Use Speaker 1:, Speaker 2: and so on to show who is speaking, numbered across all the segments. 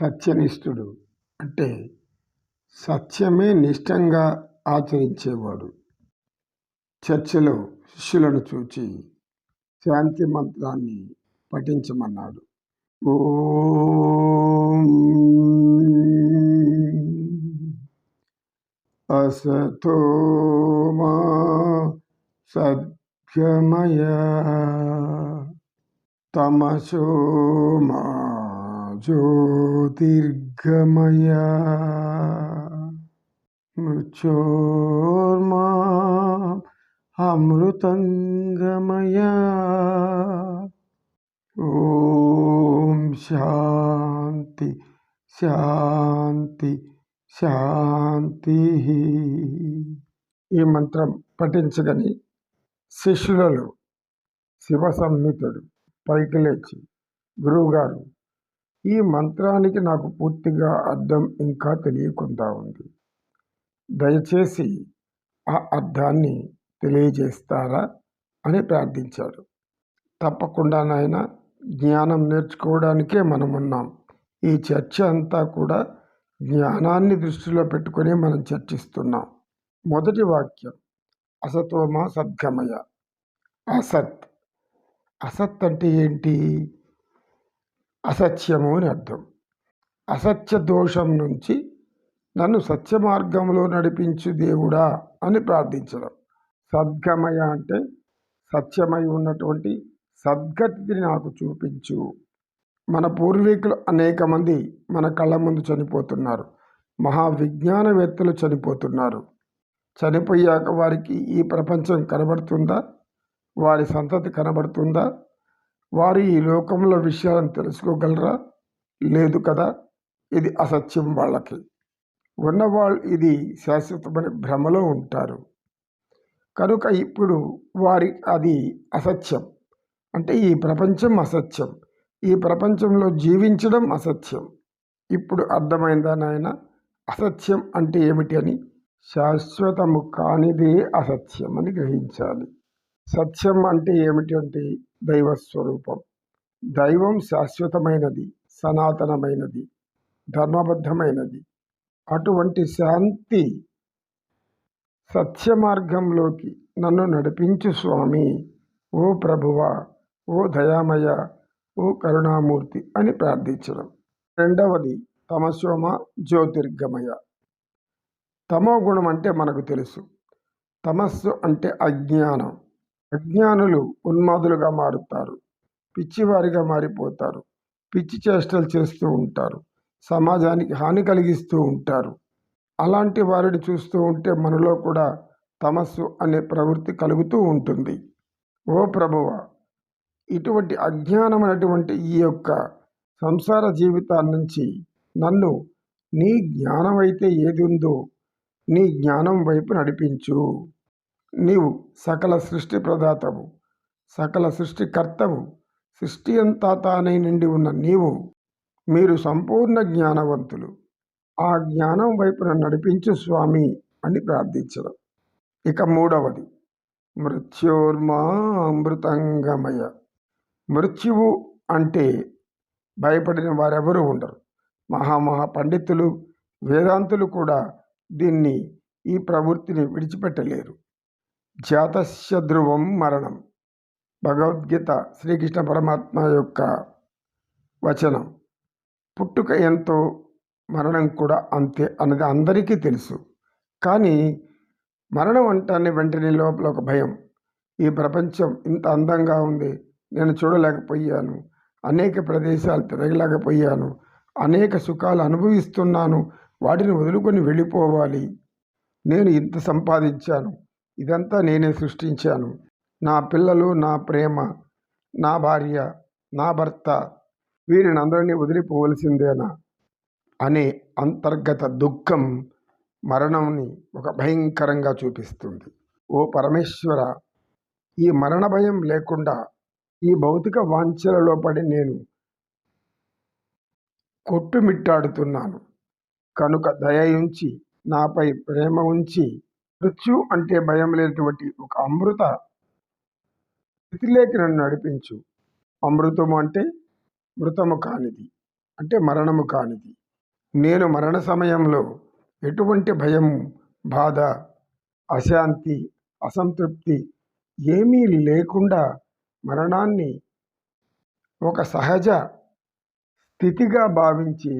Speaker 1: సత్యనిష్ఠుడు అంటే సత్యమే నిష్టంగా ఆచరించేవాడు. చర్చిలో శిష్యులను చూచి శాంతి మంత్రాన్ని పఠించమన్నాడు. ఓం అసతో మా సద్గమయ తమసో మా జ్యోతిర్గమయా. మృత్యోర్మా అమృతంగమయ. ఓం శాంతి శాంతి శాంతి. ఈ మంత్రం పఠించగని శిష్యులలో శివ సంహితుడు పైకి లేచి గురువుగారు ఈ మంత్రానికి నాకు పూర్తిగా అర్థం ఇంకా తెలియకుండా ఉంది. దయచేసి ఆ అర్థాన్ని తెలియజేస్తారా అని ప్రార్థించాడు. తప్పకుండా నాయన జ్ఞానం నేర్చుకోవడానికే మనం ఉన్నాం ఈ చర్చ అంతా కూడా జ్ఞానాన్ని దృష్టిలో పెట్టుకొని మనం చర్చిస్తున్నాం. మొదటి వాక్యం అసతోమ సద్గమయ? అసత్. అసత్ అంటే ఏంటి? అసత్యము అని అర్థం. అసత్య దోషం నుంచి నన్ను సత్య మార్గంలో నడిపించు దేవుడా అని ప్రార్థించడం. సద్గమయ అంటే సత్యమై ఉన్నటువంటి సద్గతిని నాకు చూపించు. మన పూర్వీకులు అనేక మంది మన కళ్ళ ముందు చనిపోతున్నారు. మహావిజ్ఞానవేత్తలు చనిపోతున్నారు. చనిపోయాక వారికి ఈ ప్రపంచం కనబడుతుందా? వారి సంతతి కనబడుతుందా? వారు ఈ లోకంలో విషయాలను తెలుసుకోగలరా? లేదు కదా? ఇది అసత్యం వాళ్ళకి. ఉన్నవాళ్ళు ఇది శాశ్వతమైన భ్రమలో ఉంటారు. కనుక ఇప్పుడు వారి అది అసత్యం. అంటే ఈ ప్రపంచం అసత్యం. ఈ ప్రపంచంలో జీవించడం అసత్యం. ఇప్పుడు అర్థమైందా నాయన? అసత్యం అంటే ఏమిటి అని? శాశ్వతము కానిదే అసత్యం అని గ్రహించాలి. సత్యం అంటే ఏమిటి అంటే దైవ స్వరూపం దైవం శాశ్వతమైనది సనాతనమైనది ధర్మబద్ధమైనది. అటువంటి శాంతి సత్య మార్గంలోకి నన్ను నడిపించు స్వామి. ఓ ప్రభువ ఓ దయామయ ఓ కరుణామూర్తి అని ప్రార్థించడం. రెండవది తమసోమ జ్యోతిర్గమయ. తమో గుణం అంటే మనకు తెలుసు. తమస్సు అంటే అజ్ఞానం. అజ్ఞానులు ఉన్మాదులుగా మారుతారు. పిచ్చివారిగా మారిపోతారు. పిచ్చి చేష్టలు చేస్తూ ఉంటారు. సమాజానికి హాని కలిగిస్తూ ఉంటారు. అలాంటి వారిని చూస్తూ ఉంటే మనలో కూడా తమస్సు అనే ప్రవృత్తి కలుగుతూ ఉంటుంది. ఓ ప్రభువ ఇటువంటి అజ్ఞానమైనటువంటి ఈ యొక్క సంసార జీవితాన్ని నుంచి నన్ను నీ జ్ఞానం అయితే ఏది ఉందో నీ జ్ఞానం వైపు నడిపించు. నీవు సకల సృష్టి ప్రదాతవు సకల సృష్టికర్తవు సృష్టి అంతా తానై నిండి ఉన్న నీవు మీరు సంపూర్ణ జ్ఞానవంతులు. ఆ జ్ఞానం వైపున నడిపించు స్వామి అని ప్రార్థించడం. ఇక మూడవది మృత్యోర్మా అమృతంగమయ మృత్యువు అంటే భయపడిన వారెవరూ ఉండరు. మహామహా పండితులు వేదాంతులు కూడా దీన్ని ఈ ప్రవృత్తిని విడిచిపెట్టలేరు. జాతస్య ధ్రువం మరణం. భగవద్గీత శ్రీకృష్ణ పరమాత్మ యొక్క వచనం. పుట్టుక ఎంతో మరణం కూడా అంతే అన్నది అందరికీ తెలుసు. కానీ మరణం అంటానే వెంటనే లోపల ఒక భయం. ఈ ప్రపంచం ఇంత అందంగా ఉంది నేను చూడలేకపోయాను అనేక ప్రదేశాలు తిరగలేకపోయాను అనేక సుఖాలు అనుభవిస్తున్నాను వాటిని వదులుకొని వెళ్ళిపోవాలి నేను ఇంత సంపాదించాను ఇదంతా నేనే సృష్టించాను. నా పిల్లలు నా ప్రేమ నా భార్య నా భర్త వీరిని అందరినీ వదిలిపోవలసిందేనా? అనే అంతర్గత దుఃఖం మరణంని ఒక భయంకరంగా చూపిస్తుంది. ఓ పరమేశ్వర ఈ మరణ భయం లేకుండా ఈ భౌతిక వాంఛలలో పడి నేను కొట్టుమిట్టాడుతున్నాను. కనుక దయ ఉంచి నాపై ప్రేమ ఉంచి మృత్యు అంటే భయం లేనటువంటి ఒక అమృత స్థితిలోకి నన్ను నడిపించు. అమృతము అంటే మృతము కానిది అంటే మరణము కానిది. నేను మరణ సమయంలో ఎటువంటి భయం బాధ అశాంతి అసంతృప్తి ఏమీ లేకుండా మరణాన్ని ఒక సహజ స్థితిగా భావించి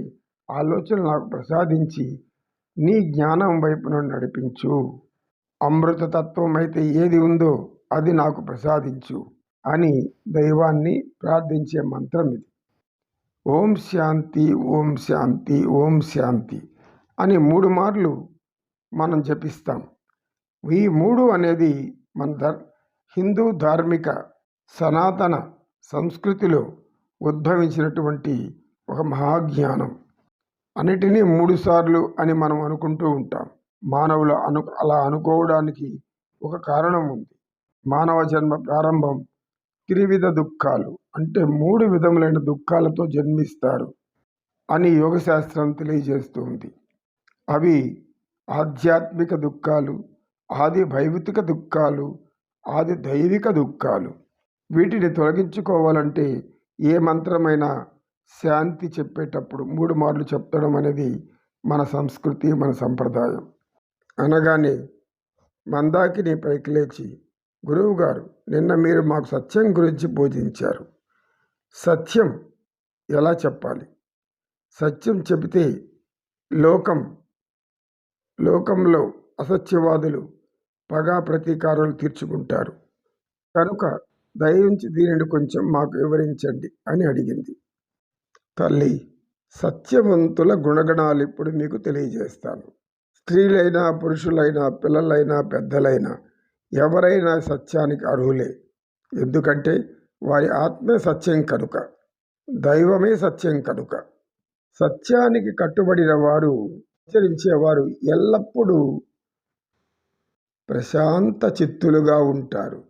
Speaker 1: ఆలోచన నాకు ప్రసాదించి నీ జ్ఞానం వైపున నడిపించు. అమృతతత్వమైతే అయితే ఏది ఉందో అది నాకు ప్రసాదించు అని దైవాన్ని ప్రార్థించే మంత్రం ఇది. ఓం శాంతి ఓం శాంతి ఓం శాంతి అని మూడు మార్లు మనం జపిస్తాం. ఈ మూడు అనేది మన ధర్ హిందూ ధార్మిక సనాతన సంస్కృతిలో ఉద్భవించినటువంటి ఒక మహాజ్ఞానం. అన్నిటినీ మూడుసార్లు అని మనం అనుకుంటూ ఉంటాం. మానవులు అను అలా అనుకోవడానికి ఒక కారణం ఉంది. మానవ జన్మ ప్రారంభం త్రివిధ దుఃఖాలు అంటే మూడు విధములైన దుఃఖాలతో జన్మిస్తారు అని యోగశాస్త్రం తెలియజేస్తుంది. అవి ఆధ్యాత్మిక దుఃఖాలు ఆది భౌతిక దుఃఖాలు ఆది దైవిక దుఃఖాలు. వీటిని తొలగించుకోవాలంటే ఏ మంత్రమైనా శాంతి చెప్పేటప్పుడు మూడు మార్లు చెప్పడం అనేది మన సంస్కృతి మన సంప్రదాయం. అనగానే మందాకిని పైకి లేచి గురువు గారు నిన్న మీరు మాకు సత్యం గురించి బోధించారు. సత్యం ఎలా చెప్పాలి? సత్యం చెబితే లోకం లోకంలో అసత్యవాదులు పగా ప్రతీకారాలు తీర్చుకుంటారు. కనుక దయించి దీనిని కొంచెం మాకు వివరించండి అని అడిగింది. తల్లి సత్యవంతుల గుణగణాలు ఇప్పుడు మీకు తెలియజేస్తాను. స్త్రీలైనా పురుషులైనా పిల్లలైనా పెద్దలైనా ఎవరైనా సత్యానికి అర్హులే. ఎందుకంటే వారి ఆత్మే సత్యం కనుక దైవమే సత్యం కనుక. సత్యానికి కట్టుబడిన వారు ఆచరించేవారు ఎల్లప్పుడూ ప్రశాంత చిత్తులుగా ఉంటారు.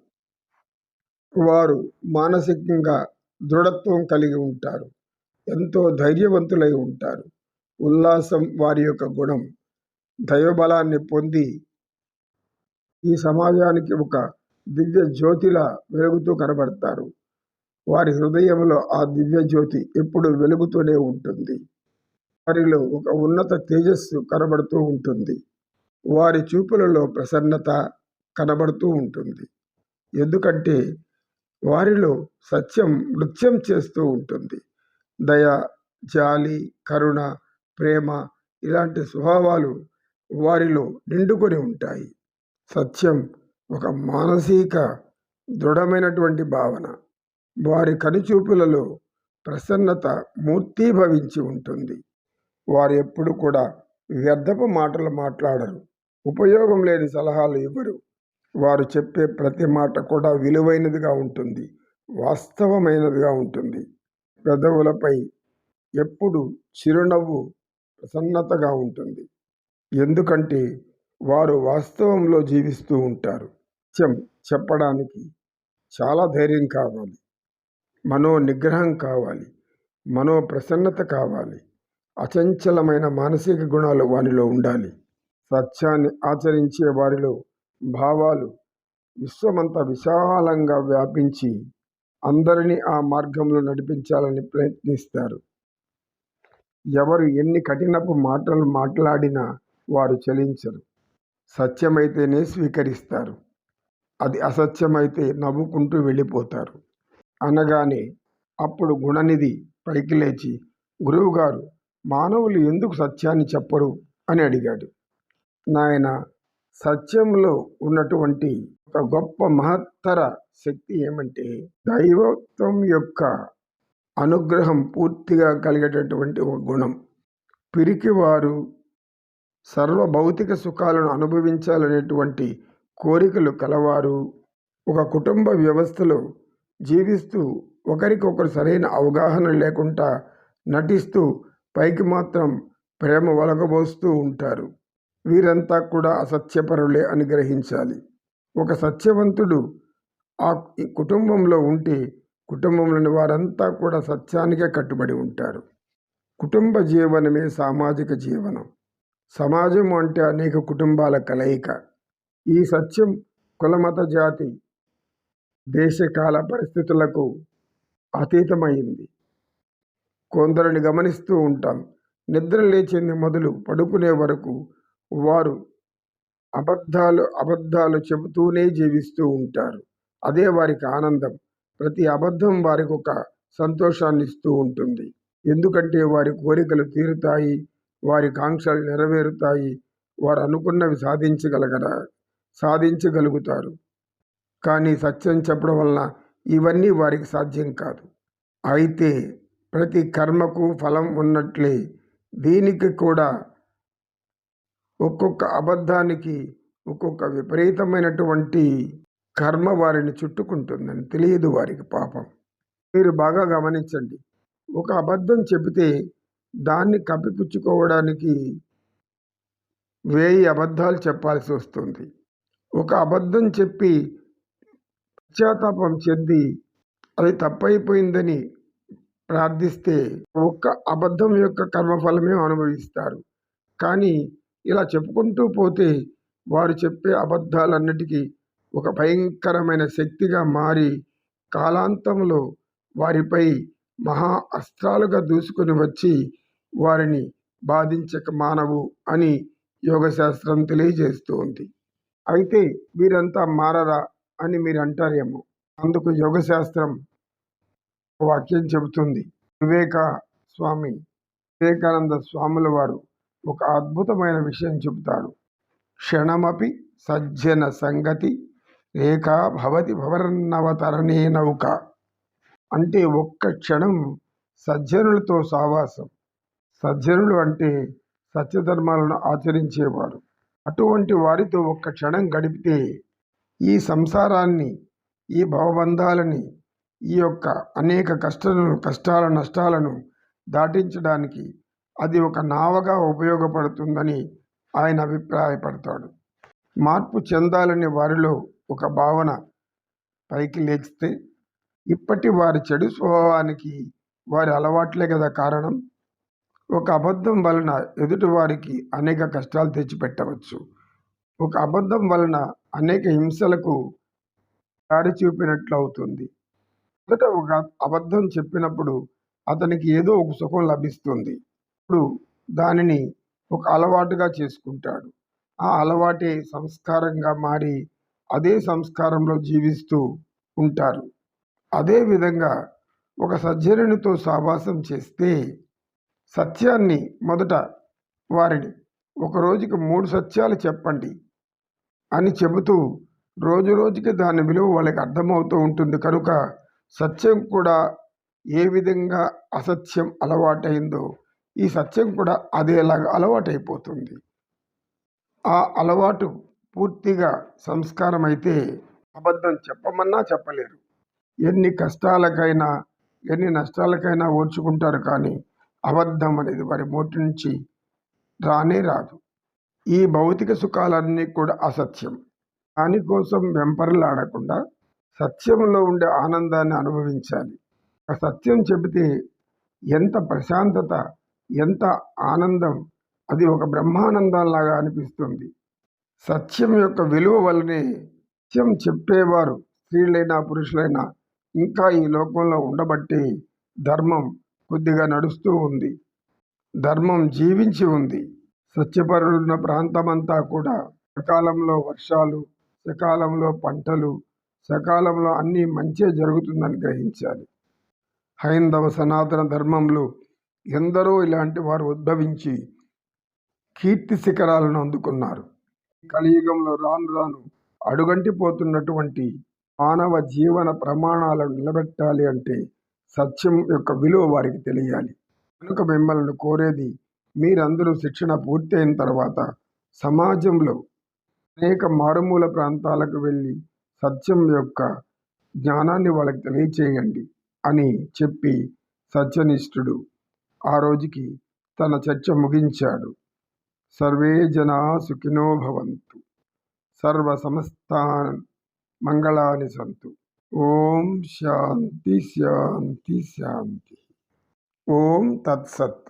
Speaker 1: వారు మానసికంగా దృఢత్వం కలిగి ఉంటారు. ఎంతో ధైర్యవంతులై ఉంటారు. ఉల్లాసం వారి యొక్క గుణం. దైవబలాన్ని పొంది ఈ సమాజానికి ఒక దివ్య జ్యోతిలా వెలుగుతూ కనబడతారు. వారి హృదయంలో ఆ దివ్య జ్యోతి ఎప్పుడు వెలుగుతూనే ఉంటుంది. వారిలో ఒక ఉన్నత తేజస్సు కనబడుతూ ఉంటుంది. వారి చూపులలో ప్రసన్నత కనబడుతూ ఉంటుంది. ఎందుకంటే వారిలో సత్యం నృత్యం చేస్తూ ఉంటుంది. దయ జాలి కరుణ ప్రేమ ఇలాంటి స్వభావాలు వారిలో నిండుకొని ఉంటాయి. సత్యం ఒక మానసిక దృఢమైనటువంటి భావన. వారి కనుచూపులలో ప్రసన్నత మూర్తీభవించి ఉంటుంది. వారు ఎప్పుడు కూడా వ్యర్థపు మాటలు మాట్లాడరు. ఉపయోగం లేని సలహాలు ఇవ్వరు. వారు చెప్పే ప్రతి మాట కూడా విలువైనదిగా ఉంటుంది. వాస్తవమైనదిగా ఉంటుంది. పెదవులపై ఎప్పుడు చిరునవ్వు ప్రసన్నతగా ఉంటుంది. ఎందుకంటే వారు వాస్తవంలో జీవిస్తూ ఉంటారు. సత్యం చెప్పడానికి చాలా ధైర్యం కావాలి. మనో నిగ్రహం కావాలి. మనో ప్రసన్నత కావాలి. అచంచలమైన మానసిక గుణాలు వారిలో ఉండాలి. సత్యాన్ని ఆచరించే వారిలో భావాలు విశ్వమంతా విశాలంగా వ్యాపించి అందరినీ ఆ మార్గంలో నడిపించాలని ప్రయత్నిస్తారు. ఎవరు ఎన్ని కఠినపు మాటలు మాట్లాడినా వారు చలించరు. సత్యమైతేనే స్వీకరిస్తారు. అది అసత్యమైతే నవ్వుకుంటూ వెళ్ళిపోతారు. అనగానే అప్పుడు గుణనిధి పైకి లేచి గురువుగారు మానవులు ఎందుకు సత్యాన్ని చెప్పరు? అని అడిగాడు. నాయన సత్యంలో ఉన్నటువంటి ఒక గొప్ప మహత్తర శక్తి ఏమంటే దైవత్వం యొక్క అనుగ్రహం పూర్తిగా కలిగేటటువంటి ఒక గుణం. పిరికివారు సర్వ భౌతిక సుఖాలను అనుభవించాలనేటువంటి కోరికలు కలవారు. ఒక కుటుంబ వ్యవస్థలో జీవిస్తూ ఒకరికొకరు సరైన అవగాహన లేకుండా నటిస్తూ పైకి మాత్రం ప్రేమ వలగబోస్తూ ఉంటారు. వీరంతా కూడా అసత్యపరులే అని గ్రహించాలి. ఒక సత్యవంతుడు ఆ కుటుంబంలో ఉంటే కుటుంబంలోని వారంతా కూడా సత్యానికే కట్టుబడి ఉంటారు. కుటుంబ జీవనమే సామాజిక జీవనం. సమాజం అంటే అనేక కుటుంబాల కలయిక. ఈ సత్యం కులమత జాతి దేశకాల పరిస్థితులకు అతీతమైంది. కొందరిని గమనిస్తూ ఉంటాం. నిద్ర లేచింది మొదలు పడుకునే వరకు వారు అబద్ధాలు అబద్ధాలు చెబుతూనే జీవిస్తూ ఉంటారు. అదే వారికి ఆనందం. ప్రతి అబద్ధం వారికి ఒక సంతోషాన్ని ఇస్తూ ఉంటుంది. ఎందుకంటే వారి కోరికలు తీరుతాయి. వారి కాంక్షలు నెరవేరుతాయి. వారు అనుకున్నవి సాధించగలగరా? సాధించగలుగుతారు. కానీ సత్యం చెప్పడం వలన ఇవన్నీ వారికి సాధ్యం కాదు. అయితే ప్రతి కర్మకు ఫలం ఉన్నట్లే దీనికి కూడా ఒక్కొక్క అబద్ధానికి ఒక్కొక్క విపరీతమైనటువంటి కర్మ వారిని చుట్టుకుంటుందని తెలియదు వారికి పాపం. మీరు బాగా గమనించండి. ఒక అబద్ధం చెబితే దాన్ని కప్పిపుచ్చుకోవడానికి వేయి అబద్ధాలు చెప్పాల్సి వస్తుంది. ఒక అబద్ధం చెప్పి పశ్చాత్తాపం చెంది అది తప్పైపోయిందని ప్రార్థిస్తే ఒక్క అబద్ధం యొక్క కర్మఫలమే అనుభవిస్తారు. కానీ ఇలా చెప్పుకుంటూ పోతే వారు చెప్పే అబద్ధాలన్నిటికీ ఒక భయంకరమైన శక్తిగా మారి కాలాంతంలో వారిపై మహా అస్త్రాలుగా దూసుకొని వచ్చి వారిని బాధించక మానవు అని యోగశాస్త్రం తెలియజేస్తూ ఉంది. అయితే వీరంతా మారరా అని మీరు అంటారేమో అందుకు యోగశాస్త్రం వాక్యం చెబుతుంది. వివేక స్వామి వివేకానంద స్వాముల వారు ఒక అద్భుతమైన విషయం చెబుతారు. క్షణమపి సజ్జన సంగతి రేఖా భవతి భవరన్నవతరణే నౌక. అంటే ఒక్క క్షణం సజ్జనులతో సావాసం. సజ్జనులు అంటే సత్యధర్మాలను ఆచరించేవారు. అటువంటి వారితో ఒక్క క్షణం గడిపితే ఈ సంసారాన్ని ఈ భవబంధాలని ఈ యొక్క అనేక కష్టాలను కష్టాల నష్టాలను దాటించడానికి అది ఒక నావగా ఉపయోగపడుతుందని ఆయన అభిప్రాయపడతాడు. మార్పు చెందాలని వారిలో ఒక భావన పైకి లేచితే ఇప్పటి వారి చెడు స్వభావానికి వారి అలవాట్లే కదా కారణం? ఒక అబద్ధం వలన ఎదుటివారికి అనేక కష్టాలు తెచ్చిపెట్టవచ్చు. ఒక అబద్ధం వలన అనేక హింసలకు దారి చూపినట్లు అవుతుంది మొదట ఒక అబద్ధం చెప్పినప్పుడు అతనికి ఏదో ఒక సుఖం లభిస్తుంది. ఇప్పుడు దానిని ఒక అలవాటుగా చేసుకుంటాడు. ఆ అలవాటే సంస్కారంగా మారి అదే సంస్కారంలో జీవిస్తూ ఉంటారు. అదేవిధంగా ఒక సజ్జనునితో సావాసం చేస్తే సత్యాన్ని మొదట వారిని ఒక రోజుకి మూడు సత్యాలు చెప్పండి అని చెబుతూ రోజు రోజుకి దాని విలువ వాళ్ళకి అర్థమవుతూ ఉంటుంది. కనుక సత్యం కూడా ఏ విధంగా అసత్యం అలవాటైందో ఈ సత్యం కూడా అదేలాగా అలవాటైపోతుంది. ఆ అలవాటు పూర్తిగా సంస్కారం అయితే అబద్ధం చెప్పమన్నా చెప్పలేరు. ఎన్ని కష్టాలకైనా ఎన్ని నష్టాలకైనా ఓర్చుకుంటారు కానీ అబద్ధం అనేది వారి మోటి నుంచి రానే రాదు. ఈ భౌతిక సుఖాలన్నీ కూడా అసత్యం. దానికోసం వెంపర్లాడకుండా సత్యంలో ఉండే ఆనందాన్ని అనుభవించాలి. ఆ సత్యం చెబితే ఎంత ప్రశాంతత ఎంత ఆనందం అది ఒక బ్రహ్మానందంలాగా అనిపిస్తుంది. సత్యం యొక్క విలువ వల్లనే సత్యం చెప్పేవారు స్త్రీలైనా పురుషులైనా. ఇంకా ఈ లోకంలో ఉండబట్టి ధర్మం కొద్దిగా నడుస్తూ ఉంది. ధర్మం జీవించి ఉంది. సత్యపరుడున్న ప్రాంతమంతా కూడా సకాలంలో వర్షాలు సకాలంలో పంటలు సకాలంలో అన్నీ మంచే జరుగుతుందని గ్రహించాలి. హైందవ సనాతన ధర్మంలో ఎందరో ఇలాంటి వారు ఉద్భవించి కీర్తి శిఖరాలను అందుకున్నారు. కలియుగంలో రాను రాను అడుగంటిపోతున్నటువంటి మానవ జీవన ప్రమాణాలను నిలబెట్టాలి అంటే సత్యం యొక్క విలువ వారికి తెలియాలి. కనుక మిమ్మల్ని కోరేది మీరందరూ శిక్షణ పూర్తయిన తర్వాత సమాజంలో అనేక మారుమూల ప్రాంతాలకు వెళ్ళి సత్యం యొక్క జ్ఞానాన్ని వాళ్ళకి తెలియచేయండి అని చెప్పి సత్యనిష్ఠుడు ఆ రోజుకి తన చర్చ ముగించాడు. సర్వే జనా సుఖినో భవంతు. సర్వ సమస్తాన్ మంగళాని సంతు. ఓం శాంతి శాంతి శాంతి. ఓం తత్సత్